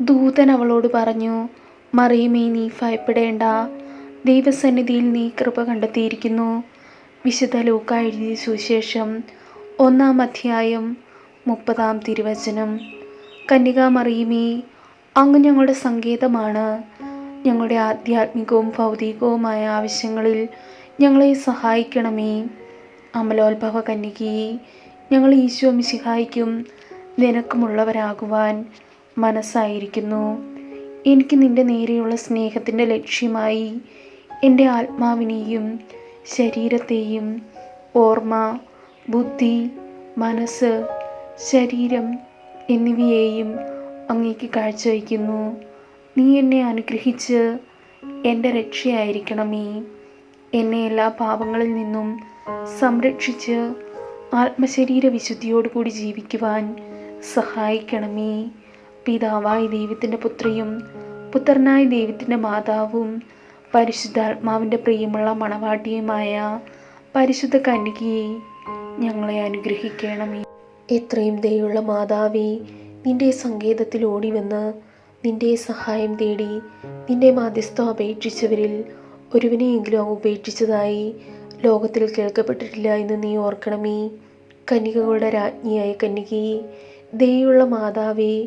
ദൂതൻ അവളോട് പറഞ്ഞു മറിയമേ നീ ഭയപ്പെടേണ്ട. ദൈവസന്നിധിയിൽ നീ കൃപ കണ്ടെത്തിയിരിക്കുന്നു. വിശുദ്ധ ലൂക്ക എഴുതിയ സുവിശേഷം ഒന്നാം അധ്യായം മുപ്പതാം തിരുവചനം. കന്യക മറിയമേ അങ്ങ് ഞങ്ങളുടെ സങ്കേതമാണ്. ഞങ്ങളുടെ ആധ്യാത്മികവും ഭൗതികവുമായ ആവശ്യങ്ങളിൽ ഞങ്ങളെ സഹായിക്കണമേ. അമലോത്ഭവ കന്യകയെ ഞങ്ങൾ ഈശോ മിശിഹായിക്കും നിനക്കുമുള്ളവരാകുവാൻ മനസ്സായിരിക്കുന്നു. എനിക്ക് നിന്റെ നേരെയുള്ള സ്നേഹത്തിന്റെ ലക്ഷ്യമായി എന്റെ ആത്മാവിനെയും ശരീരത്തെയും ഓർമ്മ ബുദ്ധി മനസ്സ് ശരീരം എന്നിവയെയും അങ്ങേക്ക് കാഴ്ചവയ്ക്കുന്നു. നീ എന്നെ അനുഗ്രഹിച്ച് എന്റെ രക്ഷയായിരിക്കണമേ. എന്നെ എല്ലാ പാപങ്ങളിൽ നിന്നും സംരക്ഷിച്ച് ആത്മശരീര വിശുദ്ധിയോടുകൂടി ജീവിക്കുവാൻ സഹായിക്കണമേ. പിതാവായ ദൈവത്തിന്റെ പുത്രിയും പുത്രനായ ദൈവത്തിന്റെ മാതാവും പരിശുദ്ധാത്മാവിന്റെ പ്രിയമുള്ള മണവാട്ടിയുമായ പരിശുദ്ധ കന്യകയെ ഞങ്ങളെ അനുഗ്രഹിക്കണമേ. എത്രയും ദയുള്ള മാതാവേ നിന്റെ സങ്കേതത്തിൽ ഓടി വന്ന് നിന്റെ സഹായം തേടി നിന്റെ മാധ്യസ്ഥം അപേക്ഷിച്ചവരിൽ ഒരുവിനെയെങ്കിലും ഉപേക്ഷിച്ചതായി ലോകത്തിൽ കേൾക്കപ്പെട്ടിട്ടില്ല എന്ന് നീ ഓർക്കണമേ. കന്യകകളുടെ രാജ്ഞിയായ കന്യകയെ ദയുള്ള മാതാവേ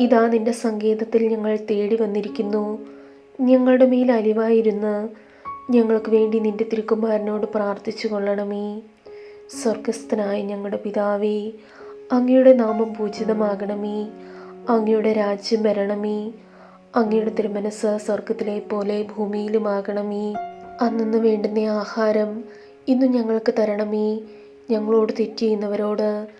ഇതാ നിന്റെ സങ്കേതത്തിൽ ഞങ്ങൾ തേടി വന്നിരിക്കുന്നു. ഞങ്ങളുടെ മേൽ അലിവായിരുന്ന് ഞങ്ങൾക്ക് വേണ്ടി നിന്റെ തിരുക്കുമാരനോട് പ്രാർത്ഥിച്ചു കൊള്ളണമേ. സ്വർഗസ്ഥനായ ഞങ്ങളുടെ പിതാവേ അങ്ങയുടെ നാമം പൂജിതമാകണമേ. അങ്ങയുടെ രാജ്യം വരണമേ. അങ്ങയുടെ തിരുമനസ് സ്വർഗത്തിലെ പോലെ ഭൂമിയിലുമാകണമേ. അന്നു വേണ്ടുന്ന ആഹാരം ഇന്ന് ഞങ്ങൾക്ക് തരണമേ. ഞങ്ങളോട് തെറ്റ് ചെയ്യുന്നവരോട്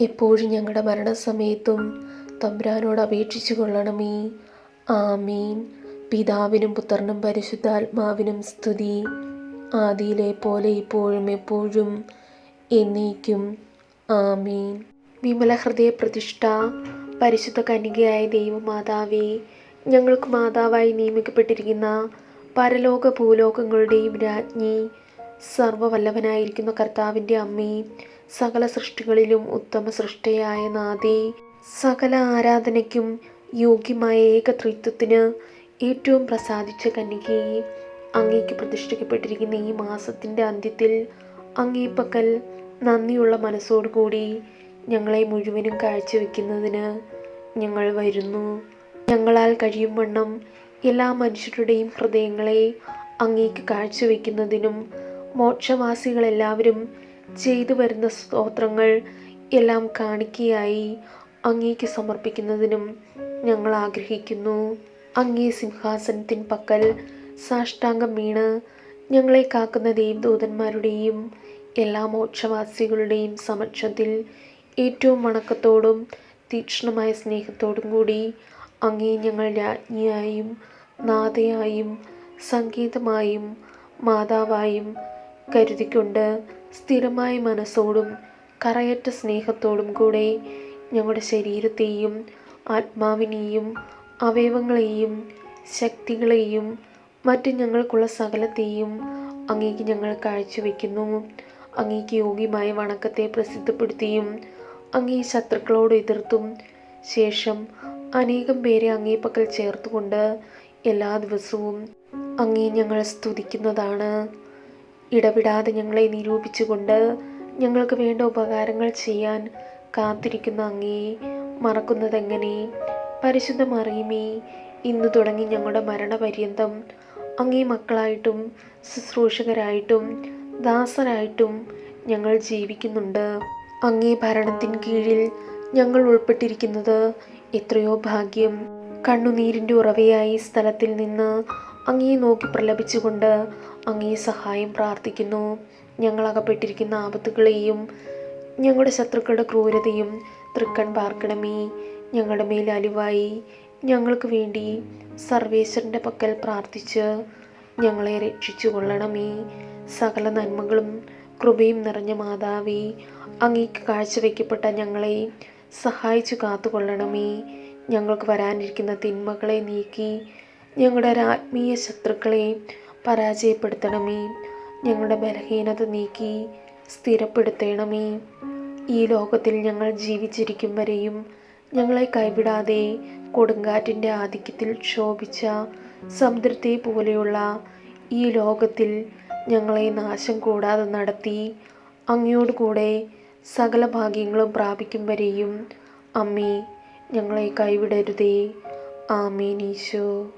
എപ്പോഴും ഞങ്ങളുടെ മരണസമയത്തും തമ്പുരാനോട് അപേക്ഷിച്ചു കൊള്ളണമേ. ആമീൻ. പിതാവിനും പുത്രനും പരിശുദ്ധാത്മാവിനും സ്തുതി. ആദിയിലെ പോലെ ഇപ്പോഴും എപ്പോഴും എന്നേക്കും. ആമീൻ. വിമല ഹൃദയ പ്രതിഷ്ഠ. പരിശുദ്ധ കന്യകയായ ദൈവമാതാവേ ഞങ്ങൾക്ക് മാതാവായി നിയമിക്കപ്പെട്ടിരിക്കുന്ന പരലോക ഭൂലോകങ്ങളുടെയും രാജ്ഞി സർവവല്ലഭനായിരിക്കുന്ന കർത്താവിന്റെ അമ്മേ സകല സൃഷ്ടികളിലും ഉത്തമ സൃഷ്ടിയായ നാദി സകല ആരാധനയ്ക്കും യോഗ്യമായ ഏകത്രിത്വത്തിന് ഏറ്റവും പ്രസാദിച്ച കന്യകയെ അങ്ങേക്ക് പ്രതിഷ്ഠിക്കപ്പെട്ടിരിക്കുന്ന ഈ മാസത്തിന്റെ അന്ത്യത്തിൽ അങ്ങേ പക്കൽ നന്ദിയുള്ള മനസ്സോടുകൂടി ഞങ്ങളെ മുഴുവനും കാഴ്ചവെക്കുന്നതിന് ഞങ്ങൾ വരുന്നു. ഞങ്ങളാൽ കഴിയും വണ്ണം എല്ലാ മനുഷ്യരുടെയും ഹൃദയങ്ങളെ അങ്ങേക്ക് കാഴ്ചവെക്കുന്നതിനും മോക്ഷവാസികളെല്ലാവരും ചെയ്തു വരുന്ന സ്തോത്രങ്ങൾ എല്ലാം കാണിക്കയായി അങ്ങേക്ക് സമർപ്പിക്കുന്നതിനും ഞങ്ങൾ ആഗ്രഹിക്കുന്നു. അങ്ങേ സിംഹാസനത്തിൻ പക്കൽ സാഷ്ടാംഗം വീണ് ഞങ്ങളെ കാക്കുന്ന ദേവദൂതന്മാരുടെയും എല്ലാ മോക്ഷവാസികളുടെയും സമക്ഷത്തിൽ ഏറ്റവും വണക്കത്തോടും തീക്ഷ്ണമായ സ്നേഹത്തോടും കൂടി അങ്ങേ ഞങ്ങൾ രാജ്ഞിയായും നാഥയായും സംഗീതമായും മാതാവായും കരുതിക്കൊണ്ട് സ്ഥിരമായ മനസ്സോടും കറയറ്റ സ്നേഹത്തോടും കൂടെ ഞങ്ങളുടെ ശരീരത്തെയും ആത്മാവിനെയും അവയവങ്ങളെയും ശക്തികളെയും മറ്റ് ഞങ്ങൾക്കുള്ള സകലത്തെയും അങ്ങേക്ക് ഞങ്ങൾ കാഴ്ചവെക്കുന്നു. അങ്ങേക്ക് യോഗ്യമായ വണക്കത്തെ പ്രസിദ്ധപ്പെടുത്തിയും അങ്ങേ ശത്രുക്കളോട് എതിർത്തും ശേഷം അനേകം പേരെ അങ്ങേ പക്കൽ ചേർത്തുകൊണ്ട് എല്ലാ ദിവസവും അങ്ങേ ഞങ്ങൾ സ്തുതിക്കുന്നതാണ്. ഇടവിടാതെ ഞങ്ങളെ നിരൂപിച്ചുകൊണ്ട് ഞങ്ങൾക്ക് വേണ്ട ഉപകാരങ്ങൾ ചെയ്യാൻ കാത്തിരിക്കുന്ന അങ്ങേ മറക്കുന്നതെങ്ങനെ പരിശുദ്ധ മറിയുമേ ഇന്ന് തുടങ്ങി ഞങ്ങളുടെ മരണപര്യന്തം. അങ്ങേ മക്കളായിട്ടും ശുശ്രൂഷകരായിട്ടും ദാസരായിട്ടും ഞങ്ങൾ ജീവിക്കുന്നുണ്ട്. അങ്ങേ ഭരണത്തിൻ കീഴിൽ ഞങ്ങൾ ഉൾപ്പെട്ടിരിക്കുന്നത് എത്രയോ ഭാഗ്യം. കണ്ണുനീരിന്റെ ഉറവയായി സ്ഥലത്തിൽ നിന്ന് അങ്ങേ നോക്കി പ്രലപിച്ചുകൊണ്ട് അങ്ങേ സഹായം പ്രാർത്ഥിക്കുന്നു. ഞങ്ങളകപ്പെട്ടിരിക്കുന്ന ആപത്തുകളെയും ഞങ്ങളുടെ ശത്രുക്കളുടെ ക്രൂരതയും തൃക്കൺ പാർക്കണമേ. ഞങ്ങളുടെ മേൽ അലിവായി ഞങ്ങൾക്ക് വേണ്ടി സർവേശ്വരന്റെ പക്കൽ പ്രാർത്ഥിച്ച് ഞങ്ങളെ രക്ഷിച്ചു കൊള്ളണമേ സകല നന്മകളും കൃപയും നിറഞ്ഞ മാതാവേ അങ്ങേക്ക് കാഴ്ചവെക്കപ്പെട്ട ഞങ്ങളെ സഹായിച്ചു കാത്തുകൊള്ളണമേ. ഞങ്ങൾക്ക് വരാനിരിക്കുന്ന തിന്മകളെ നീക്കി ഞങ്ങളുടെ ആത്മീയ ശത്രുക്കളെ പരാജയപ്പെടുത്തണമേ. ഞങ്ങളുടെ ബലഹീനത നീക്കി സ്ഥിരപ്പെടുത്തണമേ. ഈ ലോകത്തിൽ ഞങ്ങൾ ജീവിച്ചിരിക്കും വരെയും ഞങ്ങളെ കൈവിടാതെ കൊടുങ്കാറ്റിന്റെ ആധിക്യത്തിൽ ക്ഷോഭിച്ച സമുദ്രത്തെ പോലെയുള്ള ഈ ലോകത്തിൽ ഞങ്ങളെ നാശം കൂടാതെ നടത്തി അങ്ങയോട് കൂടെ സകല ഭാഗ്യങ്ങളും പ്രാപിക്കും വരെയും അമ്മേ ഞങ്ങളെ കൈവിടരുതേ. ആമേനീശോ